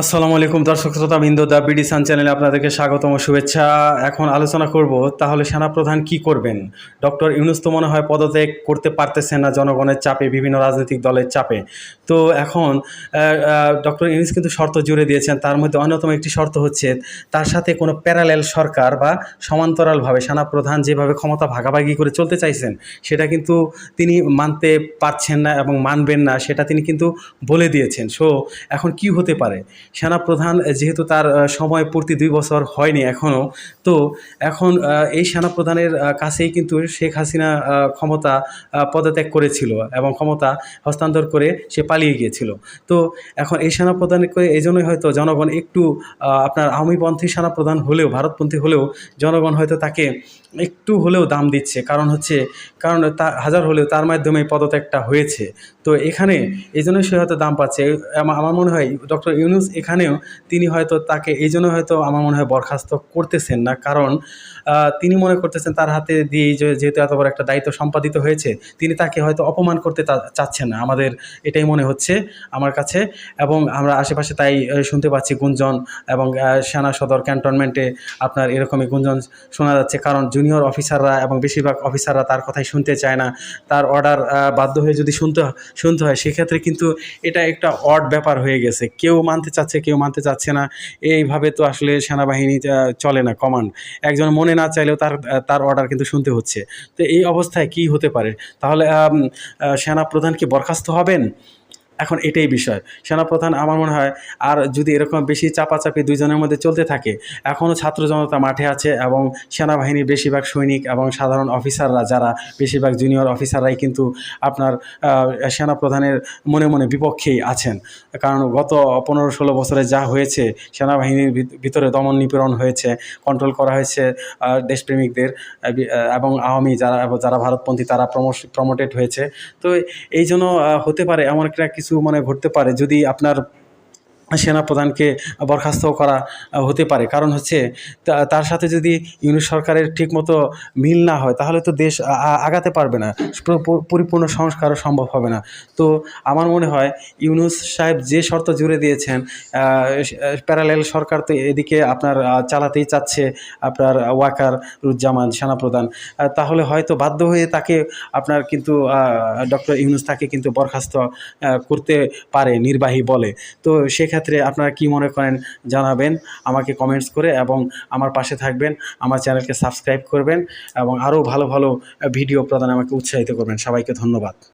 আসসালামু আলাইকুম দর্শক শ্রোতা বিন্দু দ্য বিডি সান চ্যানেলে আপনাদেরকে স্বাগতম শুভেচ্ছা। এখন আলোচনা করব তাহলে সেনাপ্রধান কি করবেন? ডক্টর ইউনুস তো মনে হয় পদত্যাগ করতে পারতেছেন না, জনগণের চাপে, বিভিন্ন রাজনৈতিক দলের চাপে। তো এখন ডক্টর ইউনুস কিন্তু শর্ত জুড়ে দিয়েছেন, তার মধ্যে অন্যতম একটি শর্ত হচ্ছে তার সাথে কোনো প্যারালেল সরকার বা সমান্তরালভাবে সেনাপ্রধান যেভাবে ক্ষমতা ভাগাভাগি করে চলতে চাইছেন, সেটা কিন্তু তিনি মানতে পারছেন না এবং মানবেন না, সেটা তিনি কিন্তু বলে দিয়েছেন। সো এখন কি হতে পারে? সেনাপ্রধান যেহেতু তার সময় পূর্তি দুই বছর হয়নি এখনও তো এখন এই সেনাপ্রধানের কাছেই কিন্তু শেখ হাসিনা ক্ষমতা পদত্যাগ করেছিল এবং ক্ষমতা হস্তান্তর করে সে পালিয়ে গিয়েছিল। তো এখন এই সেনাপ্রধান করে এই জন্যই হয়তো জনগণ একটু আপনার আওয়ামীপন্থী সেনাপ্রধান হলেও, ভারতপন্থী হলেও, জনগণ হয়তো তাকে একটু হলেও দাম দিচ্ছে। কারণ হচ্ছে, কারণ তা, হাজার হলেও তার মাধ্যমে পদত্যাগটা হয়েছে। তো এখানে এই জন্যই সে হয়তো দাম পাচ্ছে। আমা- আমার মনে হয় ডক্টর ইউনুস এখানেও তিনি হয়তো তাকে এই জন্য হয়তো আমার মনে হয় বরখাস্ত করতেছেন না। কারণ তিনি মনে করতেছেন তার হাতে দিয়ে যেহেতু এত বড় একটা দায়িত্ব সম্পাদিত হয়েছে, তিনি তাকে হয়তো অপমান করতে চাচ্ছেন না। আমাদের এটাই মনে হচ্ছে আমার কাছে। এবং আমরা আশেপাশে তাই শুনতে পাচ্ছি গুঞ্জন এবং সেনা সদর ক্যান্টনমেন্টে আপনার এরকমই গুঞ্জন শোনা যাচ্ছে। কারণ জুনিয়র অফিসাররা এবং বেশিরভাগ অফিসাররা তার কথাই শুনতে চায় না। তার অর্ডার বাধ্য হয়ে যদি শুনতে শুনতে হয়, সেক্ষেত্রে কিন্তু এটা একটা অড ব্যাপার হয়ে গেছে। কেউ মানতে চাচ্ছে কেউ মানতে চাচ্ছে না। এইভাবে তো আসলে সেনাবাহিনী চলে না কমান্ড একজন মনে না চাইলেও তার তার অর্ডার কিন্তু শুনতে হচ্ছে। তো এই অবস্থায় কি হতে পারে? তাহলে সেনা প্রধান সেনাপ্রধান কি বরখাস্ত হবেন? এখন এটাই বিষয়। সেনাপ্রধান, আমার মনে হয় আর যদি এরকম বেশি চাপাচাপি দুইজনের মধ্যে চলতে থাকে এখনও ছাত্র জনতা মাঠে আছে এবং সেনাবাহিনীর বেশিরভাগ সৈনিক এবং সাধারণ অফিসাররা যারা, বেশিরভাগ জুনিয়র অফিসাররাই কিন্তু আপনার সেনাপ্রধানের মনে মনে বিপক্ষেই আছেন। কারণ গত পনেরো ষোলো বছরে যা হয়েছে, সেনাবাহিনীর ভিত- ভিতরে দমন নিপীড়ন হয়েছে কন্ট্রোল করা হয়েছে দেশপ্রেমিকদের এবং আওয়ামী যারা যারা ভারতপন্থী তারা প্রমোটেড হয়েছে। তো এই জন্য হতে পারে এমন একটা কিছু মানে ঘটতে পারে। যদি আপনার সেনাপ্রধানকে বরখাস্ত করা হতে পারে। কারণ হচ্ছে তার সাথে যদি ইউনিট সরকারের ঠিকমতো মিল না হয়, তাহলে তো দেশ আগাতে পারবে না। পুরো- পুরো- পরিপূর্ণ সংস্কারও সম্ভব হবে না। তো আমার মনে হয়, ইউনুস সাহেব যে শর্ত জুড়ে দিয়েছেন প্যারালেল সরকার তো এদিকে আপনার চালাতেই চাচ্ছে আপনার ওয়াকার রুজ্জামান সেনাপ্রধান তাহলে হয়তো বাধ্য হয়ে তাকে আপনার কিন্তু ডক্টর ইউনুস তাকে কিন্তু বরখাস্ত করতে পারে, নির্বাহী বলে। তো সেক্ষেত্রে আপনারা কি মনে করেন জানাবেন, আমাকে কমেন্টস করে এবং আমার পাশে থাকবেন, আমার চ্যানেলকে সাবস্ক্রাইব করবেন এবং আরও ভালো ভালো ভিডিও প্রদান আমাকে উৎসাহিত করবেন। সবাইকে ধন্যবাদ।